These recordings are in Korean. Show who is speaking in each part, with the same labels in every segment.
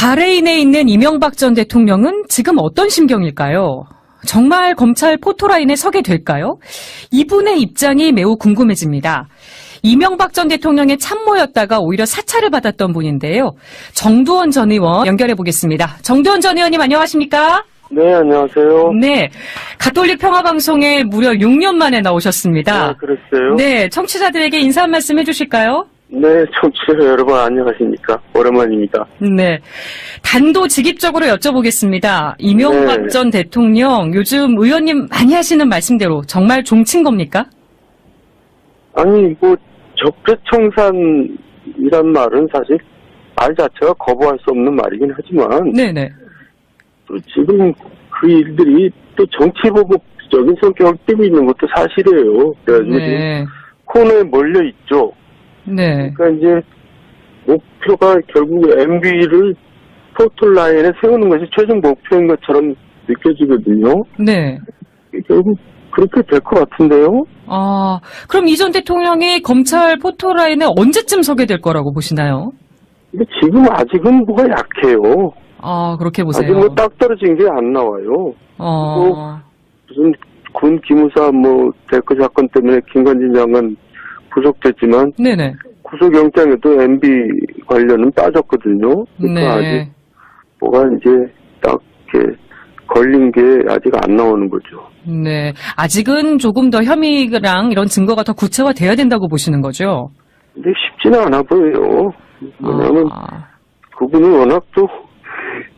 Speaker 1: 바레인에 있는 이명박 전 대통령은 지금 어떤 심경일까요? 정말 검찰 포토라인에 서게 될까요? 이분의 입장이 매우 궁금해집니다. 이명박 전 대통령의 참모였다가 오히려 사찰을 받았던 분인데요. 정두원 전 의원 연결해 보겠습니다. 정두원 전 의원님 안녕하십니까?
Speaker 2: 네, 안녕하세요.
Speaker 1: 네. 가톨릭 평화방송에 무려 6년 만에 나오셨습니다.
Speaker 2: 네, 그랬어요.
Speaker 1: 네, 청취자들에게 인사 한 말씀 해주실까요?
Speaker 2: 네, 청취자 여러분 안녕하십니까. 오랜만입니다.
Speaker 1: 네. 단도직입적으로 여쭤보겠습니다. 이명박
Speaker 2: 네.
Speaker 1: 전 대통령 요즘 의원님 많이 하시는 말씀대로 정말 종친 겁니까?
Speaker 2: 아니, 뭐, 적폐청산이란 말은 사실 말 자체가 거부할 수 없는 말이긴 하지만,
Speaker 1: 네네.
Speaker 2: 또 지금 그 일들이 또 정치보복적인 성격을 띠고 있는 것도 사실이에요. 그래가지고 지금
Speaker 1: 네.
Speaker 2: 코너에 몰려 있죠.
Speaker 1: 네.
Speaker 2: 그러니까 이제 목표가 결국 MB를 포털 라인에 세우는 것이 최종 목표인 것처럼 느껴지거든요.
Speaker 1: 네.
Speaker 2: 결국 그렇게 될 것 같은데요.
Speaker 1: 아, 그럼 이전 대통령이 검찰 포토라인에 언제쯤 서게 될 거라고 보시나요?
Speaker 2: 근데 지금 아직은 뭐가 약해요.
Speaker 1: 아, 그렇게 보세요.
Speaker 2: 아직 뭐 딱 떨어진 게 안 나와요.
Speaker 1: 어,
Speaker 2: 무슨 군 기무사 뭐 대거 사건 때문에 김관진 장관 구속됐지만
Speaker 1: 네네.
Speaker 2: 구속영장에도 MB 관련은 빠졌거든요. 그러니까 아직
Speaker 1: 네.
Speaker 2: 뭐가 이제 딱 이렇게 걸린 게 아직 안 나오는 거죠.
Speaker 1: 네. 아직은 조금 더 혐의랑 이런 증거가 더 구체화돼야 된다고 보시는 거죠?
Speaker 2: 근데 쉽지는 않아 보여요. 왜냐하면
Speaker 1: 아,
Speaker 2: 그분은 워낙 또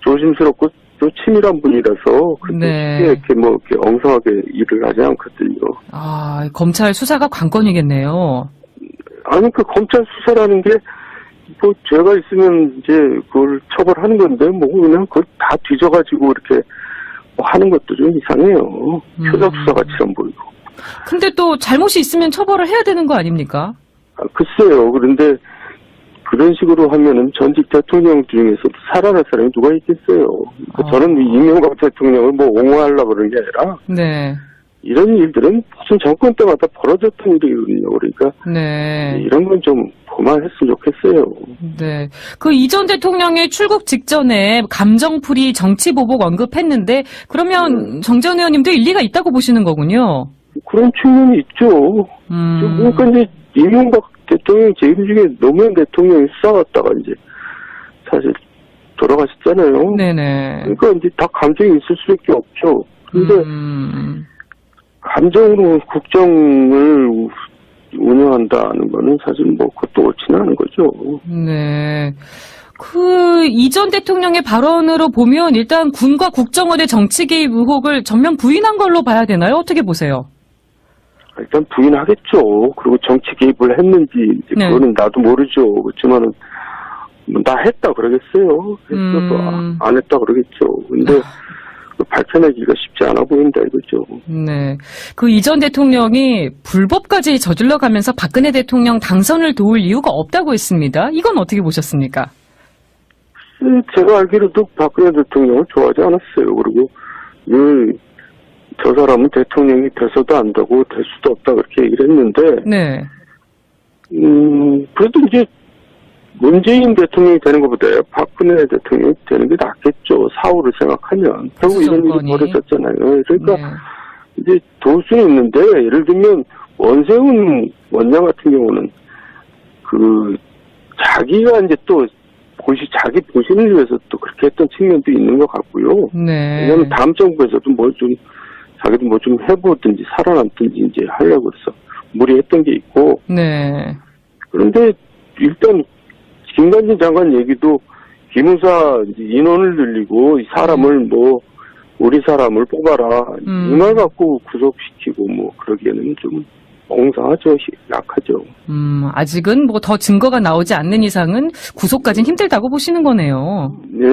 Speaker 2: 조심스럽고 또 치밀한 분이라서 그렇게
Speaker 1: 네.
Speaker 2: 이렇게 뭐 이렇게 엉성하게 일을 하지 않거든요.
Speaker 1: 아, 검찰 수사가 관건이겠네요.
Speaker 2: 아니 그 검찰 수사라는 게 뭐 죄가 있으면 이제 그걸 처벌하는 건데 뭐 그냥 그걸 다 뒤져가지고 이렇게 뭐 하는 것도 좀 이상해요.
Speaker 1: 음.
Speaker 2: 표적 수사 같이는 보이고.
Speaker 1: 근데 또 잘못이 있으면 처벌을 해야 되는 거 아닙니까?
Speaker 2: 아, 글쎄요. 그런데 그런 식으로 하면은 전직 대통령 중에서도 살아날 사람이 누가 있겠어요. 그러니까
Speaker 1: 아.
Speaker 2: 저는 이 이명박 대통령을 뭐 옹호하려고 그런 게 아니라
Speaker 1: 네.
Speaker 2: 이런 일들은 무슨 정권 때마다 벌어졌던 일이거든요. 그러니까
Speaker 1: 네.
Speaker 2: 이런 건 좀 그만했으면 좋겠어요.
Speaker 1: 네. 그 이전 대통령의 출국 직전에 감정풀이 정치 보복 언급했는데 그러면 정전 의원님도 일리가 있다고 보시는 거군요.
Speaker 2: 그런 측면이 있죠.
Speaker 1: 음.
Speaker 2: 그러니까 이제 이명박 대통령 재임 중에 노무현 대통령이 싸웠다가 이제 사실 돌아가셨잖아요.
Speaker 1: 네네.
Speaker 2: 그러니까 이제 다 감정이 있을 수밖에 없죠. 근데
Speaker 1: 음.
Speaker 2: 감정으로 국정을 우- 운영한다는 거는 사실 뭐 그것도 옳지는 않은 거죠.
Speaker 1: 네. 그 이전 대통령의 발언으로 보면 일단 군과 국정원의 정치 개입 의혹을 전면 부인한 걸로 봐야 되나요? 어떻게 보세요?
Speaker 2: 일단 부인하겠죠. 그리고 정치 개입을 했는지 이제
Speaker 1: 네.
Speaker 2: 그거는 나도 모르죠. 그렇지만은 뭐나 했다 그러겠어요. 했어도
Speaker 1: 음.
Speaker 2: 아- 안 했다 그러겠죠. 근데 그 밝혀내기가 쉽지 않아 보인다 이거죠.
Speaker 1: 네. 그 이전 대통령이 불법까지 저질러 가면서 박근혜 대통령 당선을 도울 이유가 없다고 했습니다. 이건 어떻게 보셨습니까?
Speaker 2: 네, 제가 알기로도 박근혜 대통령을 좋아하지 않았어요. 그리고 늘 저 사람은 대통령이 돼서도 안 되고 될 수도 없다 그렇게 얘기를 했는데
Speaker 1: 네.
Speaker 2: 음, 그래도 이제 문재인 대통령이 되는 것보다 박근혜 대통령이 되는 게 낫겠죠. 사후를 생각하면. 결국 이런 일이. 벌어졌잖아요. 그러니까
Speaker 1: 네.
Speaker 2: 이제 도울 수는 있는데, 예를 들면, 원세훈 원장 같은 경우는, 그, 자기가 이제 또, 보시, 자기 보신을 위해서 또 그렇게 했던 측면도 있는 것 같고요.
Speaker 1: 네.
Speaker 2: 왜냐면 다음 정부에서도 뭘 좀, 자기도 뭐 좀 해보든지 살아남든지 이제 하려고 해서 무리했던 게 있고,
Speaker 1: 네.
Speaker 2: 그런데 일단 김관진 장관 얘기도 기무사 인원을 늘리고 이 사람을 뭐 우리 사람을 뽑아라
Speaker 1: 음.
Speaker 2: 이말 갖고 구속시키고 뭐 그러기에는 좀 엉성하죠 시- 약하죠
Speaker 1: 음, 아직은 뭐 더 증거가 나오지 않는 이상은 구속까지는 힘들다고 보시는 거네요.
Speaker 2: 네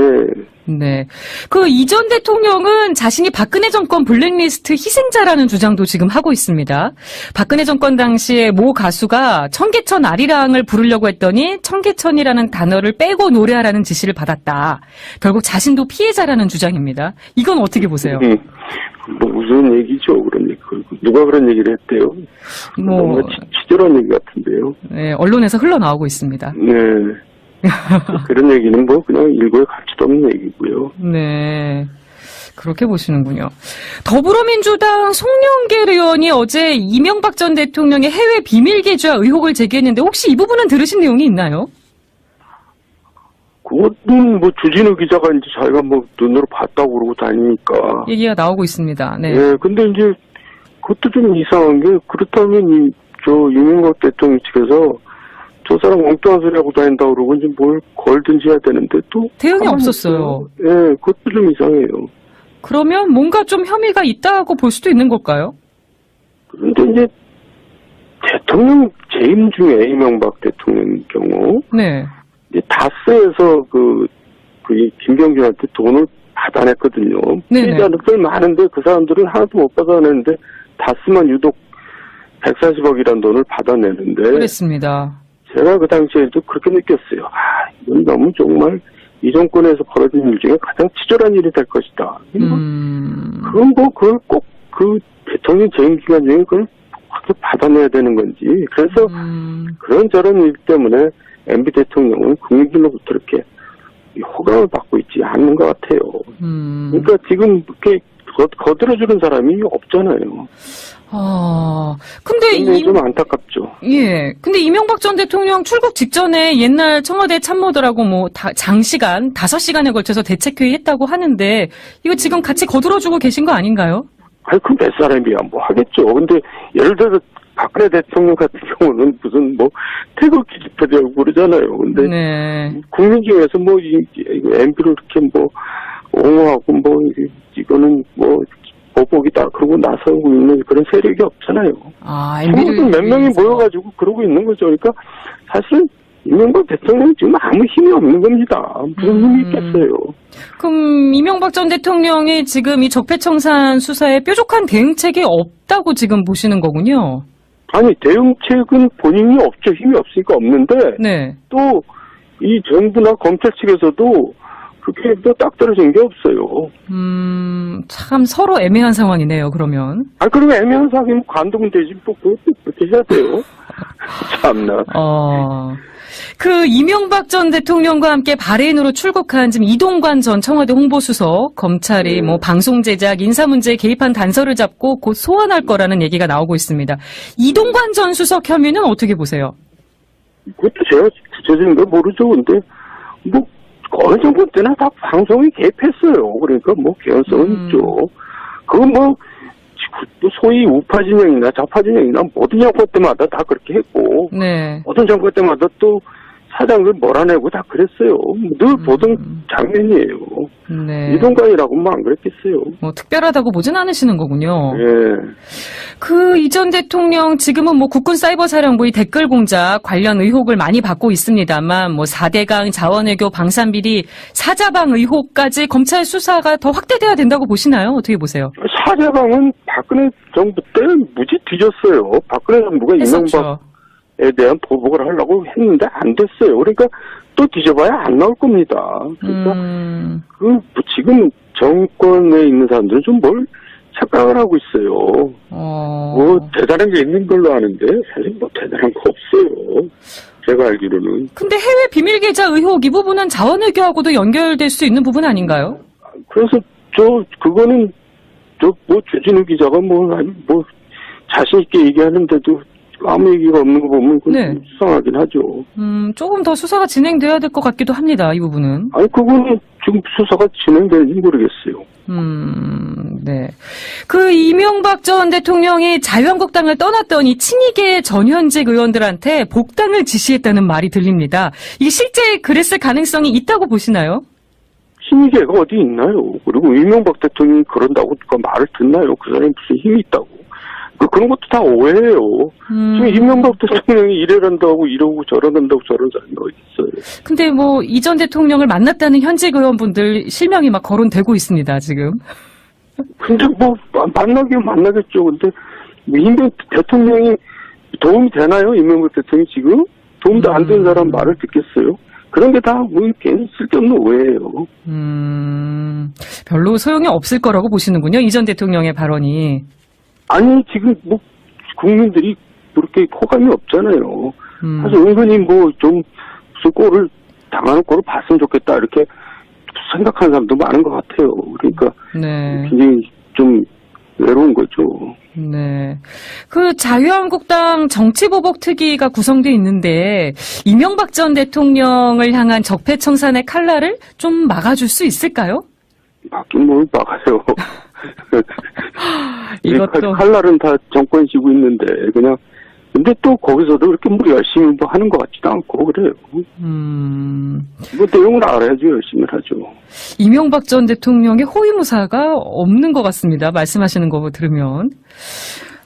Speaker 1: 네. 그 이전 대통령은 자신이 박근혜 정권 블랙리스트 희생자라는 주장도 지금 하고 있습니다. 박근혜 정권 당시에 모 가수가 청계천 아리랑을 부르려고 했더니 청계천이라는 단어를 빼고 노래하라는 지시를 받았다. 결국 자신도 피해자라는 주장입니다. 이건 어떻게 보세요?
Speaker 2: 음, 뭐 무슨 얘기죠 그런 얘기 그- 누가 그런 얘기를 했대요
Speaker 1: 뭐,
Speaker 2: 너무 치- 치졸한 얘기 같은데요
Speaker 1: 네, 언론에서 흘러나오고 있습니다.
Speaker 2: 네 그런 얘기는 뭐 그냥 일고에 가치도 없는 얘기고요.
Speaker 1: 네. 그렇게 보시는군요. 더불어민주당 송영길 의원이 어제 이명박 전 대통령의 해외 비밀 계좌 의혹을 제기했는데 혹시 이 부분은 들으신 내용이 있나요?
Speaker 2: 그것은 뭐 주진우 기자가 이제 자기가 뭐 눈으로 봤다고 그러고 다니니까.
Speaker 1: 얘기가 나오고 있습니다. 네.
Speaker 2: 예, 근데 이제 그것도 좀 이상한 게 그렇다면 이, 저 이명박 대통령 측에서 저 사람 엉뚱한 소리 하고 다닌다고 그러고 이제 뭘 걸든지 해야 되는데 또.
Speaker 1: 대응이 없었어요.
Speaker 2: 예, 그것도 좀 이상해요.
Speaker 1: 그러면 뭔가 좀 혐의가 있다고 볼 수도 있는 걸까요?
Speaker 2: 그런데 이제 대통령 재임 중에 이명박 대통령 경우
Speaker 1: 네.
Speaker 2: 이제 다스에서 그, 그, 이 김병준한테 돈을 받아냈거든요. 피해자들 많은데 그 사람들은 하나도 못 받아내는데 다스만 유독 140억이라는 돈을 받아내는데
Speaker 1: 그랬습니다.
Speaker 2: 제가 그 당시에도 그렇게 느꼈어요. 아, 이건 너무 정말 이 정권에서 벌어진 일 중에 가장 치졸한 일이 될 것이다.
Speaker 1: 음.
Speaker 2: 그건 뭐 그걸 꼭 그 대통령 재임 기간 중에 그걸 확 받아내야 되는 건지 그래서
Speaker 1: 음.
Speaker 2: 그런저런 일 때문에 MB 대통령은 국민들로부터 이렇게 이 호감을 받고 있지 않는 것 같아요.
Speaker 1: 음.
Speaker 2: 그러니까 지금 이렇게 거, 거들어주는 사람이 없잖아요.
Speaker 1: 아. 근데 이,
Speaker 2: 좀 안타깝죠.
Speaker 1: 예. 근데 이명박 전 대통령 출국 직전에 옛날 청와대 참모들하고 뭐 다, 장시간, 다섯 시간에 걸쳐서 대책회의 했다고 하는데 이거 지금 같이 거들어주고 계신 거 아닌가요?
Speaker 2: 아니, 그몇 사람이야, 뭐 하겠죠. 근데 예를 들어서 박근혜 대통령 같은 경우는 무슨 뭐 태극기 집회되고 그러잖아요. 근데
Speaker 1: 네.
Speaker 2: 국민 중에서 뭐, 이, MB를 이렇게 뭐, 옹호하고 뭐, 이- 이거는 뭐, 보복이다. 그러고 나서고 있는 그런 세력이 없잖아요.
Speaker 1: 아, MB를
Speaker 2: 몇 명이 모여가지고 그러고 있는 거죠. 그러니까 사실은 이명박 대통령 지금 아무 힘이 없는 겁니다. 무슨 힘이
Speaker 1: 음.
Speaker 2: 있겠어요.
Speaker 1: 그럼 이명박 전 대통령이 지금 이 적폐청산 수사에 뾰족한 대응책이 없다고 지금 보시는 거군요.
Speaker 2: 아니, 대응책은 본인이 없죠. 힘이 없으니까 없는데,
Speaker 1: 네.
Speaker 2: 또, 이 정부나 검찰 측에서도 그게 뭐딱 떨어진 게 없어요.
Speaker 1: 음, 참 서로 애매한 상황이네요, 그러면.
Speaker 2: 아, 그러면 애매한 사람이면 관두면 되지. 뭐, 그것도 그렇게 해야 돼요. 참나.
Speaker 1: 어. 그 이명박 전 대통령과 함께 바레인으로 출국한 지금 이동관 전 청와대 홍보수석 검찰이
Speaker 2: 음.
Speaker 1: 뭐 방송 제작 인사 문제에 개입한 단서를 잡고 곧 소환할 거라는 얘기가 나오고 있습니다. 이동관 전 수석 혐의는 어떻게 보세요?
Speaker 2: 그것도 제가 구체적인 걸 모르죠. 근데, 뭐, 어느 정도 때나 다 방송이 개입했어요. 그러니까 뭐, 개연성은
Speaker 1: 음.
Speaker 2: 있죠. 그건 뭐, 뭐 소위 우파 진영이나 좌파 진영이나 모든 정권 때마다 다 그렇게 했고,
Speaker 1: 네.
Speaker 2: 모든 정권 때마다 또 사장을 몰아내고 다 그랬어요. 늘 보던 장면이에요.
Speaker 1: 음. 네.
Speaker 2: 이동관이라고만 안 그랬겠어요.
Speaker 1: 뭐 특별하다고 보진 않으시는 거군요.
Speaker 2: 예.
Speaker 1: 그 이전 대통령 지금은 뭐 국군 사이버 사령부 의 댓글 공작 관련 의혹을 많이 받고 있습니다만 뭐 4대강 자원외교 방산비리 사자방 의혹까지 검찰 수사가 더 확대돼야 된다고 보시나요? 어떻게 보세요?
Speaker 2: 사자방은 박근혜 정부 때 무지 뒤졌어요. 박근혜 정부가 이명박
Speaker 1: 했었죠.
Speaker 2: 에 대한 보복을 하려고 했는데 안 됐어요. 그러니까 또 뒤져봐야 안 나올 겁니다. 그러니까
Speaker 1: 음,
Speaker 2: 그뭐 지금 정권에 있는 사람들은 좀 뭘 착각을 하고 있어요.
Speaker 1: 어,
Speaker 2: 뭐 대단한 게 있는 걸로 아는데 사실 뭐 대단한 거 없어요. 제가 알기로는
Speaker 1: 근데 해외 비밀 계좌 의혹 이 부분은 자원외교하고도 연결될 수 있는 부분 아닌가요?
Speaker 2: 그래서 저 그거는 저뭐 주진우 기자가 뭐 아니 뭐 자신 있게 얘기하는데도 아무 얘기가 없는 거 보면 그건
Speaker 1: 네.
Speaker 2: 좀 수상하긴 하죠.
Speaker 1: 음, 조금 더 수사가 진행돼야 될 것 같기도 합니다. 이 부분은.
Speaker 2: 아니 그거는 지금 수사가 진행되는지 모르겠어요.
Speaker 1: 음, 네. 그 이명박 전 대통령이 자유한국당을 떠났더니 친이계 전현직 의원들한테 복당을 지시했다는 말이 들립니다. 이게 실제 그랬을 가능성이 있다고 보시나요?
Speaker 2: 힘이계가 어디 있나요? 그리고 이명박 대통령이 그런다고 그 말을 듣나요? 그 사람이 무슨 힘이 있다고? 그, 그런 것도 다 오해예요.
Speaker 1: 음,
Speaker 2: 지금 이명박 대통령이 이래란다고 이러고 저러는다고 저런 사람이 어디 있어요?
Speaker 1: 근데 뭐 이전 대통령을 만났다는 현직 의원분들 실명이 막 거론되고 있습니다, 지금.
Speaker 2: 근데 뭐 마- 만나긴 만나겠죠. 근데 뭐 이명 대통령이 도움이 되나요? 이명박 대통령이 지금 도움도 안된
Speaker 1: 음.
Speaker 2: 사람 말을 듣겠어요? 그런 게 다뭐 괜히 쓸데없는 오해예요.
Speaker 1: 음, 별로 소용이 없을 거라고 보시는군요, 이전 대통령의 발언이.
Speaker 2: 아니 지금 뭐 국민들이 그렇게 호감이 없잖아요.
Speaker 1: 음,
Speaker 2: 사실 은근히 뭐 좀 무슨 꼴을 당하는 꼴을 봤으면 좋겠다 이렇게 생각하는 사람도 많은 것 같아요. 그러니까
Speaker 1: 네.
Speaker 2: 굉장히 좀 외로운 거죠.
Speaker 1: 네. 그 자유한국당 정치보복 특위가 구성돼 있는데 이명박 전 대통령을 향한 적폐청산의 칼날을 좀 막아줄 수 있을까요?
Speaker 2: 막긴 뭘 막아요.
Speaker 1: 이것도
Speaker 2: 칼날은 다 정권 쥐고 있는데 그냥 근데 또 거기서도 그렇게 뭐 열심히 뭐 하는 것 같지도 않고 그래요.
Speaker 1: 음,
Speaker 2: 뭐 내용을 알아야지 열심히 하죠.
Speaker 1: 이명박 전 대통령의 호위무사가 없는 것 같습니다. 말씀하시는 거 들으면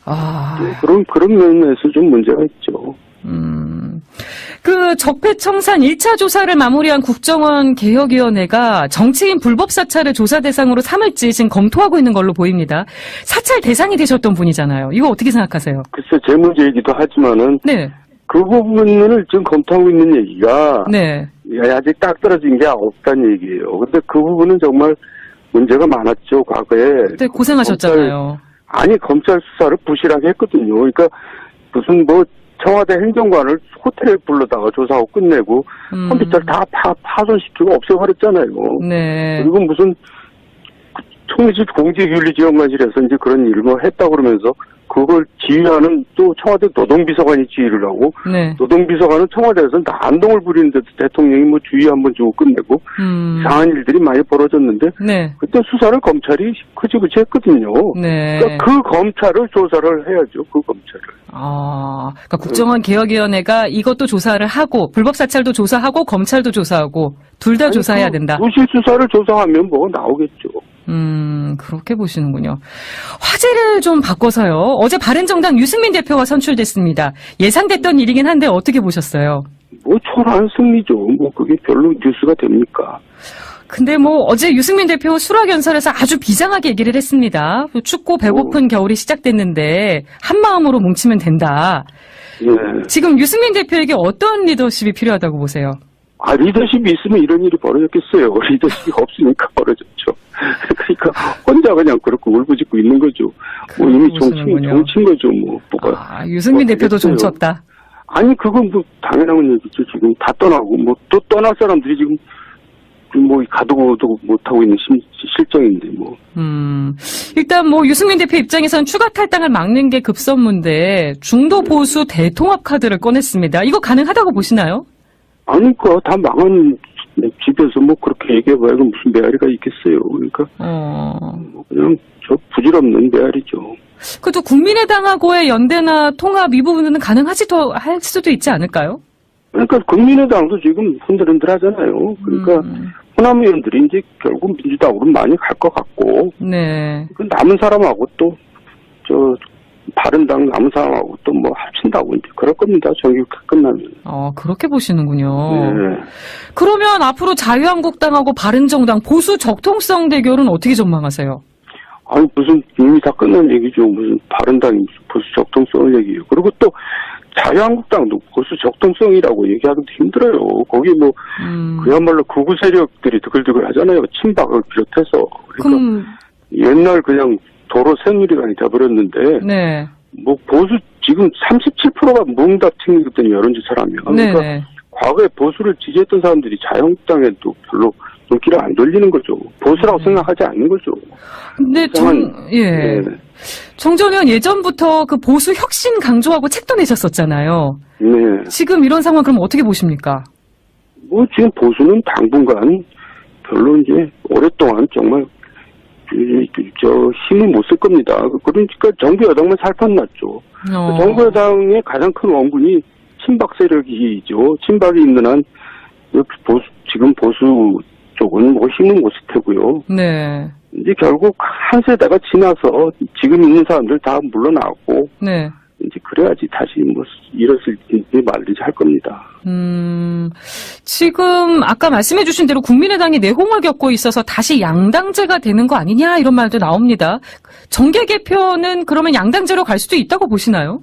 Speaker 1: 아.
Speaker 2: 그런 그런 면에서 좀 문제가 있죠.
Speaker 1: 음, 그 적폐청산 1차 조사를 마무리한 국정원 개혁위원회가 정치인 불법 사찰을 조사 대상으로 삼을지 지금 검토하고 있는 걸로 보입니다. 사찰 대상이 되셨던 분이잖아요. 이거 어떻게 생각하세요?
Speaker 2: 글쎄 제 문제이기도 하지만은
Speaker 1: 네,
Speaker 2: 그 부분을 지금 검토하고 있는 얘기가
Speaker 1: 네,
Speaker 2: 아직 딱 떨어진 게 없다는 얘기예요. 근데 그 부분은 정말 문제가 많았죠 과거에.
Speaker 1: 그때 고생하셨잖아요.
Speaker 2: 아니 검찰 수사를 부실하게 했거든요. 그러니까 무슨 뭐 청와대 행정관을 호텔에 불러다가 조사하고 끝내고
Speaker 1: 음,
Speaker 2: 컴퓨터를 다 파, 파손시키고 없애버렸잖아요.
Speaker 1: 네,
Speaker 2: 그리고 무슨 총리실 공직윤리지원관실에서 이제 그런 일을 뭐 했다 그러면서 그걸 지휘하는 또 청와대 노동비서관이 지휘를 하고
Speaker 1: 네,
Speaker 2: 노동비서관은 청와대에서 난동을 부리는데도 대통령이 뭐 주의 한번 주고 끝내고
Speaker 1: 음,
Speaker 2: 이상한 일들이 많이 벌어졌는데
Speaker 1: 네,
Speaker 2: 그때 수사를 검찰이 그지그지 했거든요.
Speaker 1: 네.
Speaker 2: 그러니까 그 검찰을 조사를 해야죠. 그 검찰을.
Speaker 1: 아, 그러니까 국정원 개혁위원회가 이것도 조사를 하고 불법 사찰도 조사하고 검찰도 조사하고 둘 다 조사해야
Speaker 2: 그
Speaker 1: 된다.
Speaker 2: 부실 수사를 조사하면 뭐 나오겠죠.
Speaker 1: 음, 그렇게 보시는군요. 화제를 좀 바꿔서요. 어제 바른정당 유승민 대표가 선출됐습니다. 예상됐던 일이긴 한데 어떻게 보셨어요?
Speaker 2: 뭐 초라한 승리죠. 뭐 그게 별로 뉴스가 됩니까?
Speaker 1: 근데 뭐 어제 유승민 대표 수락 연설에서 아주 비장하게 얘기를 했습니다. 춥고 배고픈 겨울이 시작됐는데 한 마음으로 뭉치면 된다.
Speaker 2: 예.
Speaker 1: 지금 유승민 대표에게 어떤 리더십이 필요하다고 보세요?
Speaker 2: 아 리더십이 있으면 이런 일이 벌어졌겠어요. 리더십이 없으니까 벌어졌죠. 그러니까 혼자 그냥 그렇게 울부짖고 있는 거죠. 뭐 이미 정치
Speaker 1: 보시는군요.
Speaker 2: 정치인 거죠. 뭐 뭐가
Speaker 1: 아, 유승민
Speaker 2: 뭐
Speaker 1: 대표도. 정쳤다.
Speaker 2: 아니 그건 뭐 당연한 얘기죠. 지금 다 떠나고 뭐 또 떠날 사람들이 지금 뭐 가두고도 못 하고 있는 심- 실정인데 뭐
Speaker 1: 음, 일단 뭐 유승민 대표 입장에선 추가 탈당을 막는 게 급선무인데 중도 보수 대통합 카드를 꺼냈습니다. 이거 가능하다고 보시나요?
Speaker 2: 아니 그 다 망한 집에서 뭐 그렇게 얘기해봐야 그 무슨 메아리가 있겠어요. 그러니까
Speaker 1: 어,
Speaker 2: 뭐 그냥 저 부질없는 메아리죠.
Speaker 1: 그래도 국민의당하고의 연대나 통합 이 부분은 가능하지도 할 수도 있지 않을까요?
Speaker 2: 그러니까 국민의당도 지금 흔들흔들 하잖아요. 그러니까
Speaker 1: 음,
Speaker 2: 호남 의원들이 이제 결국 민주당으로 많이 갈 것 같고
Speaker 1: 네.
Speaker 2: 그 남은 사람하고 또저 바른당 남은 사람하고 또 뭐 합친다고 이제 그럴 겁니다. 정규 끝나면.
Speaker 1: 어, 그렇게 보시는군요.
Speaker 2: 네.
Speaker 1: 그러면 앞으로 자유한국당하고 바른정당 보수 적통성 대결은 어떻게 전망하세요?
Speaker 2: 아니 무슨 이미 다 끝난 얘기죠. 무슨 바른당이 보수 적통성을 얘기해요. 그리고 또 자유한국당도 보수 적통성이라고 얘기하기도 힘들어요. 거기 뭐
Speaker 1: 음,
Speaker 2: 그야말로 극우 세력들이 드글드글 하잖아요. 친박을 비롯해서. 그러니까
Speaker 1: 그럼,
Speaker 2: 옛날 그냥 도로 새누리당이 돼버렸는데
Speaker 1: 네.
Speaker 2: 뭐 보수 지금 37%가 뭉다팅이거든요 여론조사라면. 그러니까
Speaker 1: 네.
Speaker 2: 과거에 보수를 지지했던 사람들이 자유한국당에도 별로 눈길을 안 돌리는 거죠. 보수라고
Speaker 1: 음.
Speaker 2: 생각하지 않는 거죠.
Speaker 1: 근데 정, 예.
Speaker 2: 네.
Speaker 1: 정전 의원 예전부터 그 보수 혁신 강조하고 책도 내셨었잖아요.
Speaker 2: 네.
Speaker 1: 지금 이런 상황 그럼 어떻게 보십니까?
Speaker 2: 뭐 지금 보수는 당분간 별로 이제 오랫동안 정말 저 힘을 못 쓸 겁니다. 그러니까 정부 여당만 살판났죠.
Speaker 1: 어,
Speaker 2: 정부 여당의 가장 큰 원군이 친박 세력이죠. 친박이 있는 한 보수 지금 보수 쪽은 뭐 힘을 못 쓸 테고요.
Speaker 1: 네.
Speaker 2: 이제 결국 한 세대가 지나서 지금 있는 사람들 다 물러나고
Speaker 1: 네.
Speaker 2: 이제 그래야지 다시 뭐 일었을지 말든지 할 겁니다.
Speaker 1: 음, 지금 아까 말씀해 주신 대로 국민의당이 내홍을 겪고 있어서 다시 양당제가 되는 거 아니냐 이런 말도 나옵니다. 정계 개편은 그러면 양당제로 갈 수도 있다고 보시나요?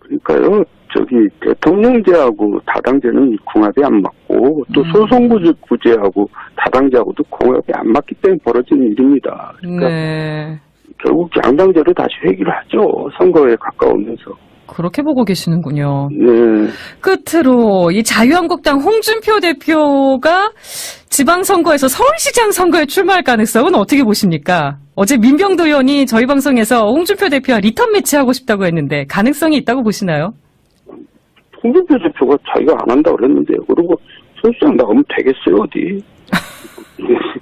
Speaker 2: 그러니까요, 저기 대통령제하고 다당제는 궁합이 안 맞고 또
Speaker 1: 음.
Speaker 2: 소송구제하고 다당제하고도 궁합이 안 맞기 때문에 벌어지는 일입니다. 그러니까
Speaker 1: 네.
Speaker 2: 결국 양당제로 다시 회귀를 하죠. 선거에 가까우면서.
Speaker 1: 그렇게 보고 계시는군요.
Speaker 2: 네.
Speaker 1: 끝으로 이 자유한국당 홍준표 대표가 지방선거에서 서울시장 선거에 출마할 가능성은 어떻게 보십니까? 어제 민병도 의원이 저희 방송에서 홍준표 대표와 리턴 매치하고 싶다고 했는데 가능성이 있다고 보시나요?
Speaker 2: 홍준표 대표가 자기가 안 한다 그랬는데요. 그리고 선수장 나가면 되겠어요, 어디.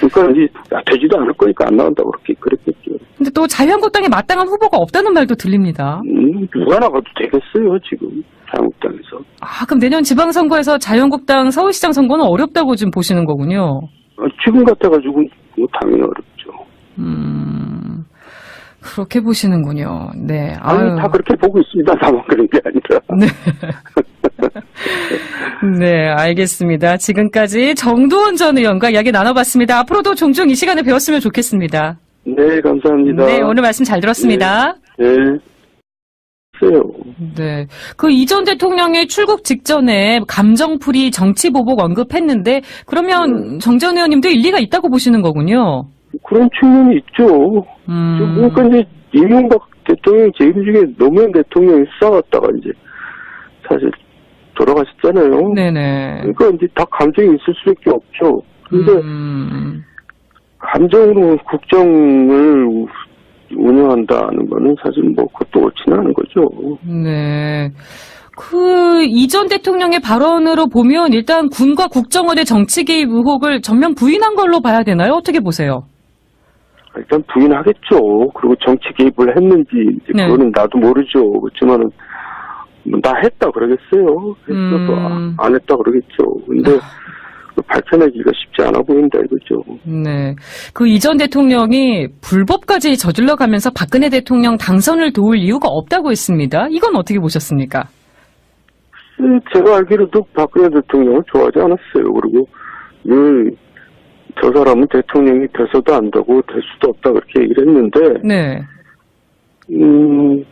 Speaker 2: 그러니까 되지도 않을 거니까 안 나간다고 그렇게 그랬겠죠.
Speaker 1: 근데 또 자유한국당에 마땅한 후보가 없다는 말도 들립니다.
Speaker 2: 음, 누가 나가도 되겠어요, 지금. 자유한국당에서.
Speaker 1: 아, 그럼 내년 지방선거에서 자유한국당 서울시장 선거는 어렵다고 지금 보시는 거군요.
Speaker 2: 어, 지금 같아가지고 뭐 당연히 어렵죠.
Speaker 1: 음, 그렇게 보시는군요. 네.
Speaker 2: 아니,
Speaker 1: 아유.
Speaker 2: 다 그렇게 보고 있습니다. 다만 그런 게 아니라.
Speaker 1: 네. 네, 알겠습니다. 지금까지 정두원 전 의원과 이야기 나눠봤습니다. 앞으로도 종종 이 시간에 배웠으면 좋겠습니다.
Speaker 2: 네, 감사합니다.
Speaker 1: 네, 오늘 말씀 잘 들었습니다.
Speaker 2: 네. 세요.
Speaker 1: 네. 그 이전 대통령의 출국 직전에 감정풀이 정치보복 언급했는데, 그러면 정전 의원님도 일리가 있다고 보시는 거군요.
Speaker 2: 그런 측면이 있죠.
Speaker 1: 음.
Speaker 2: 그러니까 이제 이명박 대통령 재임 중에 노무현 대통령이 싸웠다가 이제 사실 돌아가셨잖아요.
Speaker 1: 네네.
Speaker 2: 그러니까 이제 다 감정이 있을 수밖에 없죠. 근데
Speaker 1: 음.
Speaker 2: 감정으로 국정을 우- 운영한다는 거는 사실 뭐 그것도 옳지는 않은 거죠.
Speaker 1: 네. 그 이전 대통령의 발언으로 보면 일단 군과 국정원의 정치 개입 의혹을 전면 부인한 걸로 봐야 되나요? 어떻게 보세요?
Speaker 2: 일단 부인하겠죠. 그리고 정치 개입을 했는지 이제
Speaker 1: 네.
Speaker 2: 그거는 나도 모르죠. 그렇지만은 뭐 나 했다 그러겠어요. 했어도
Speaker 1: 음.
Speaker 2: 안 했다 그러겠죠. 근데 그 밝혀내기가 쉽지 않아 보인다 이거죠.
Speaker 1: 네. 그 이전 대통령이 불법까지 저질러 가면서 박근혜 대통령 당선을 도울 이유가 없다고 했습니다. 이건 어떻게 보셨습니까?
Speaker 2: 네, 제가 알기로도 박근혜 대통령을 좋아하지 않았어요. 그리고 늘저 사람은 대통령이 돼서도 안 되고 될 수도 없다 그렇게 얘기를 했는데
Speaker 1: 네.
Speaker 2: 음,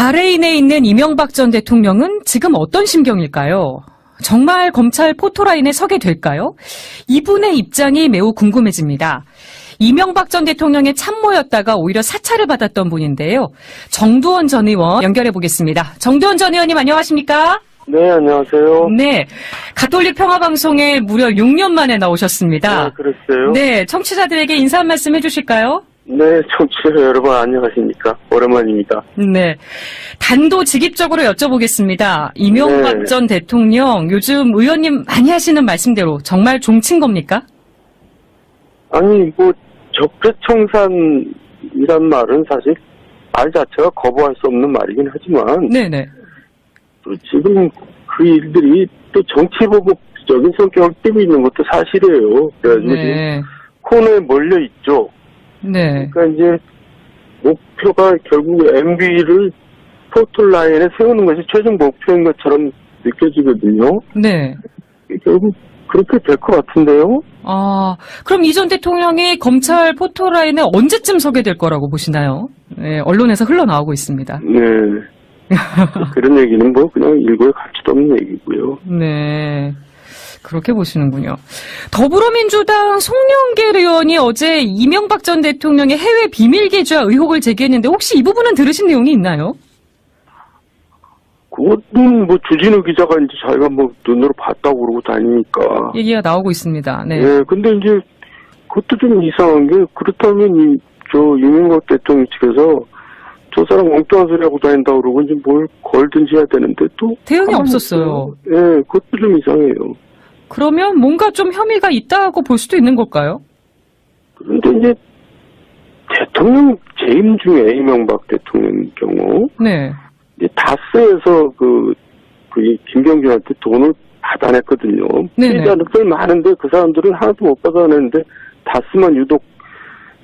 Speaker 1: 바레인에 있는 이명박 전 대통령은 지금 어떤 심경일까요? 정말 검찰 포토라인에 서게 될까요? 이분의 입장이 매우 궁금해집니다. 이명박 전 대통령의 참모였다가 오히려 사찰을 받았던 분인데요. 정두원 전 의원 연결해 보겠습니다. 정두원 전 의원님 안녕하십니까?
Speaker 2: 네 안녕하세요.
Speaker 1: 네. 가톨릭 평화방송에 무려 6년 만에 나오셨습니다.
Speaker 2: 네, 그랬어요.
Speaker 1: 네, 청취자들에게 인사 한 말씀 해주실까요?
Speaker 2: 네, 청취자 여러분 안녕하십니까? 오랜만입니다.
Speaker 1: 네. 단도직입적으로 여쭤보겠습니다. 이명박
Speaker 2: 네.
Speaker 1: 전 대통령 요즘 의원님 많이 하시는 말씀대로 정말 종친 겁니까?
Speaker 2: 아니 뭐 적폐청산이란 말은 사실 말 자체가 거부할 수 없는 말이긴 하지만
Speaker 1: 네네.
Speaker 2: 또 지금 그 일들이 또 정치보복적인 성격을 띠고 있는 것도 사실이에요. 지금
Speaker 1: 네.
Speaker 2: 코너에 몰려 있죠.
Speaker 1: 네.
Speaker 2: 그러니까 이제 목표가 결국 MB를 포털 라인에 세우는 것이 최종 목표인 것처럼 느껴지거든요.
Speaker 1: 네.
Speaker 2: 결국 그렇게 될 것 같은데요.
Speaker 1: 아, 그럼 이전 대통령이 검찰 포토라인에 언제쯤 서게 될 거라고 보시나요? 네, 언론에서 흘러나오고 있습니다.
Speaker 2: 네. 그런 얘기는 뭐 그냥 일고에 가치도 없는 얘기고요.
Speaker 1: 네. 그렇게 보시는군요. 더불어민주당 송영길 의원이 어제 이명박 전 대통령의 해외 비밀 계좌 의혹을 제기했는데 혹시 이 부분은 들으신 내용이 있나요?
Speaker 2: 그것은 뭐 주진우 기자가 이제 자기가 뭐 눈으로 봤다고 그러고 다니니까.
Speaker 1: 얘기가 나오고 있습니다. 네.
Speaker 2: 예, 근데 이제 그것도 좀 이상한 게 그렇다면 이, 저 이명박 대통령 측에서 저 사람 엉뚱한 소리 하고 다닌다 그러고 이제 뭘 걸든지 해야 되는데 또
Speaker 1: 대응이 없었어요.
Speaker 2: 예, 그것도 좀 이상해요.
Speaker 1: 그러면 뭔가 좀 혐의가 있다고 볼 수도 있는 걸까요?
Speaker 2: 그런데 이제 대통령 재임 중에 이명박 대통령 경우
Speaker 1: 네.
Speaker 2: 이제 다스에서 그, 그 김경준한테 돈을 받아냈거든요.
Speaker 1: 네네.
Speaker 2: 피해자들 많은데 그 사람들은 하나도 못 받아내는데 다스만 유독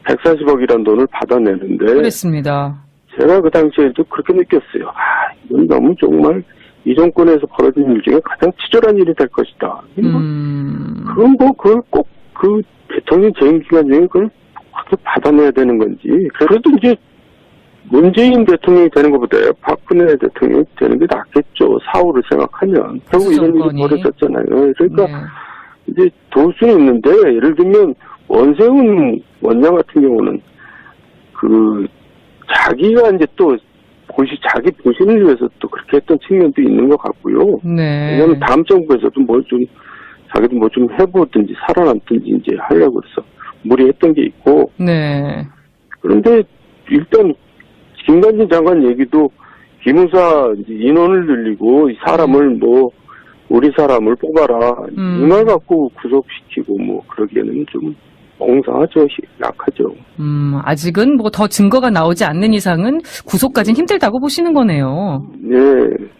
Speaker 2: 140억이라는 돈을 받아내는데
Speaker 1: 그랬습니다.
Speaker 2: 제가 그 당시에도 그렇게 느꼈어요. 아, 이건 너무 정말 이 정권에서 벌어진 일 중에 가장 치졸한 일이 될 것이다.
Speaker 1: 음.
Speaker 2: 그건 뭐 그걸 꼭 그 대통령 재임 기간 중에 그걸 그렇게 받아내야 되는 건지. 그래도 이제 문재인 대통령이 되는 것보다 박근혜 대통령이 되는 게 낫겠죠. 사후를 생각하면. 결국 이런. 일이 벌어졌잖아요. 그러니까
Speaker 1: 네.
Speaker 2: 이제 도울 수는 있는데 예를 들면 원세훈 원장 같은 경우는 그 자기가 이제 또 보시 자기 보신을 위해서 또 그렇게 했던 측면도 있는 것 같고요.
Speaker 1: 네.
Speaker 2: 왜냐하면 다음 정부에서도 뭐좀 자기도 뭐 좀 해보든지 살아남든지 이제 하려고 그래서 무리했던 게 있고
Speaker 1: 네.
Speaker 2: 그런데 일단 김관진 장관 얘기도 기무사 인원을 늘리고 이 사람을 뭐 우리 사람을 뽑아라
Speaker 1: 음.
Speaker 2: 이말 갖고 구속시키고 뭐 그러기에는 좀 엉성하죠 시- 약하죠
Speaker 1: 음, 아직은 뭐 더 증거가 나오지 않는 이상은 구속까지는 힘들다고 보시는 거네요.
Speaker 2: 네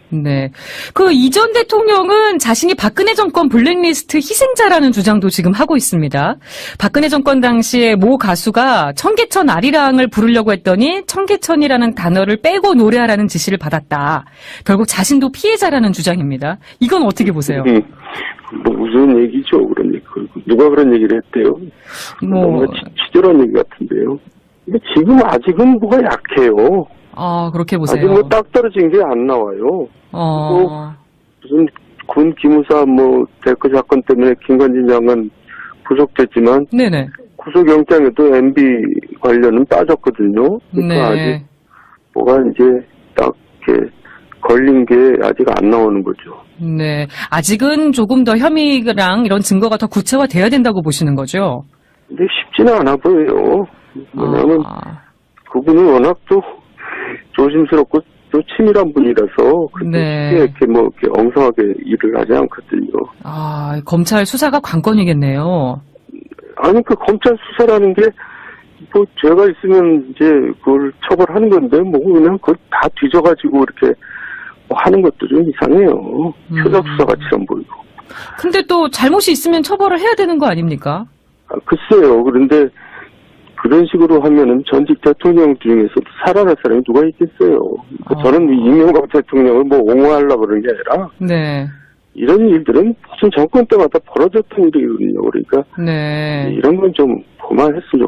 Speaker 1: 네. 그 이전 대통령은 자신이 박근혜 정권 블랙리스트 희생자라는 주장도 지금 하고 있습니다. 박근혜 정권 당시에 모 가수가 청계천 아리랑을 부르려고 했더니 청계천이라는 단어를 빼고 노래하라는 지시를 받았다. 결국 자신도 피해자라는 주장입니다. 이건 어떻게 보세요?
Speaker 2: 음, 뭐 무슨 얘기죠 그러니까 누가 그런 얘기를 했대요
Speaker 1: 뭐,
Speaker 2: 뭔가 치- 치졸한 얘기 같은데요 근데 지금 아직은 뭐가 약해요
Speaker 1: 아, 그렇게
Speaker 2: 아직
Speaker 1: 보세요.
Speaker 2: 뭐딱 떨어진 게 안 나와요
Speaker 1: 어,
Speaker 2: 무슨 군 기무사 뭐 데크 사건 때문에 김관진 장관 구속됐지만
Speaker 1: 네네.
Speaker 2: 구속영장에도 MB 관련은 빠졌거든요. 그러니까 아직
Speaker 1: 네.
Speaker 2: 뭐가 이제 딱 이렇게 걸린 게 아직 안 나오는 거죠.
Speaker 1: 네. 아직은 조금 더 혐의랑 이런 증거가 더 구체화돼야 된다고 보시는 거죠?
Speaker 2: 근데 쉽지는 않아 보여요. 왜냐하면
Speaker 1: 아,
Speaker 2: 그분은 워낙 또 조심스럽고 또 치밀한 분이라서 그렇게
Speaker 1: 네.
Speaker 2: 이렇게 뭐 이렇게 엉성하게 일을 하지 않거든요.
Speaker 1: 아, 검찰 수사가 관건이겠네요.
Speaker 2: 아니 그 검찰 수사라는 게 뭐 죄가 있으면 이제 그걸 처벌하는 건데 뭐 그냥 그걸 다 뒤져가지고 이렇게 뭐 하는 것도 좀 이상해요.
Speaker 1: 음.
Speaker 2: 표적 수사 같이 안 보이고.
Speaker 1: 근데 또 잘못이 있으면 처벌을 해야 되는 거 아닙니까?
Speaker 2: 아, 글쎄요. 그런데 그런 식으로 하면은 전직 대통령 중에서도 살아날 사람이 누가 있겠어요. 그
Speaker 1: 아.
Speaker 2: 저는 이명박 대통령을 뭐 옹호하려고 그러는 게 아니라
Speaker 1: 네.
Speaker 2: 이런 일들은 무슨 정권 때마다 벌어졌던 일이거든요. 그러니까
Speaker 1: 네.
Speaker 2: 이런 건 좀 그만했으면 좋겠어요.